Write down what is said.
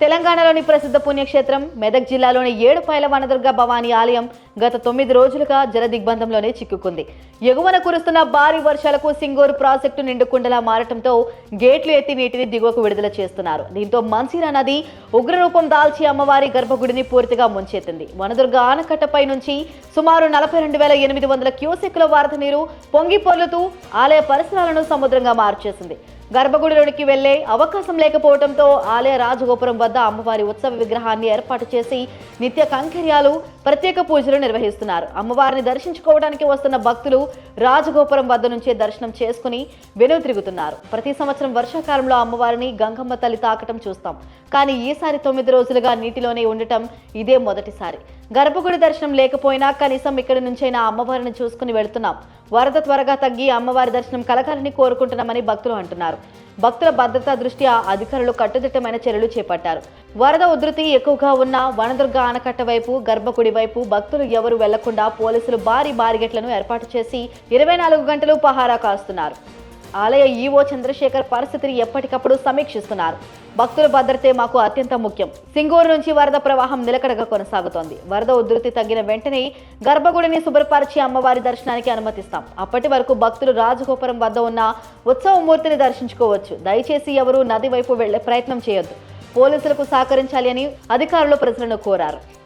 తెలంగాణలోని ప్రసిద్ధ పుణ్యక్షేత్రం మెదక్ జిల్లాలోని ఏడుపాయల వనదుర్గ భవానీ ఆలయం గత తొమ్మిది రోజులుగా జల దిగ్బంధంలోనే చిక్కుకుంది. ఎగువన కురుస్తున్న భారీ వర్షాలకు సింగూరు ప్రాజెక్టు నిండుకుండలా మారటంతో గేట్లు ఎత్తి నీటిని దిగువకు విడుదల చేస్తున్నారు. దీంతో మన్సీరా నది ఉగ్రరూపం దాల్చి అమ్మవారి గర్భగుడిని పూర్తిగా ముంచెత్తింది వనదుర్గ ఆనకట్టపై నుంచి సుమారు నలభై రెండు వేల ఎనిమిది వందల క్యూసెక్ల వరద నీరు పొంగి పొర్లుతూ ఆలయ పరిసరాలను సముద్రంగా మార్చేసింది. గర్భగుడిలోనికి వెళ్ళే అవకాశం లేకపోవడంతో ఆలయ రాజగోపురం వద్ద అమ్మవారి ఉత్సవ విగ్రహాన్ని ఏర్పాటు చేసి నిత్య కంకర్యాలు ప్రత్యేక పూజలు నిర్వహిస్తున్నారు. అమ్మవారిని దర్శించుకోవడానికి వస్తున్న భక్తులు రాజగోపురం వద్ద నుంచే దర్శనం చేసుకుని వెనుతిరుగుతున్నారు ప్రతి సంవత్సరం వర్షాకాలంలో అమ్మవారిని గంగమ్మ తల్లి తాకటం చూస్తాం. కానీ ఈసారి తొమ్మిది రోజులుగా నీటిలోనే ఉండటం ఇదే మొదటిసారి. గర్భగుడి దర్శనం లేకపోయినా కనీసం ఇక్కడి నుంచైనా అమ్మవారిని చూసుకుని వెళుతున్నాం. వరద త్వరగా తగ్గి అమ్మవారి దర్శనం కలగాలని కోరుకుంటున్నామని భక్తులు అంటున్నారు. భక్తుల భద్రతా దృష్ట్యా అధికారులు కట్టుదిట్టమైన చర్యలు చేపట్టారు. వరద ఉధృతి ఎక్కువగా ఉన్న వనదుర్గ ఆనకట్ట వైపు గర్భగుడి వైపు భక్తులు ఎవరు వెళ్ళకుండా పోలీసులు భారీ బారిగెట్లను ఏర్పాటు చేసి ఇరవై నాలుగు గంటలు పహారా కాస్తున్నారు. ఆలయ ఈవో చంద్రశేఖర్ పరిస్థితిని ఎప్పటికప్పుడు సమీక్షిస్తున్నారు. భక్తుల భద్రతే మాకు అత్యంత ముఖ్యం. సింగూరు నుంచి వరద ప్రవాహం నిలకడగా కొనసాగుతోంది. వరద ఉధృతి తగ్గిన వెంటనే గర్భగుడిని శుభ్రపరిచి అమ్మవారి దర్శనానికి అనుమతిస్తాం. అప్పటి వరకు భక్తులు రాజగోపురం వద్ద ఉన్న ఉత్సవమూర్తిని దర్శించుకోవచ్చు. దయచేసి ఎవరూ నది వైపు వెళ్ళే ప్రయత్నం చేయొద్దు. పోలీసులకు సహకరించాలి అని అధికారులు ప్రజలను కోరారు.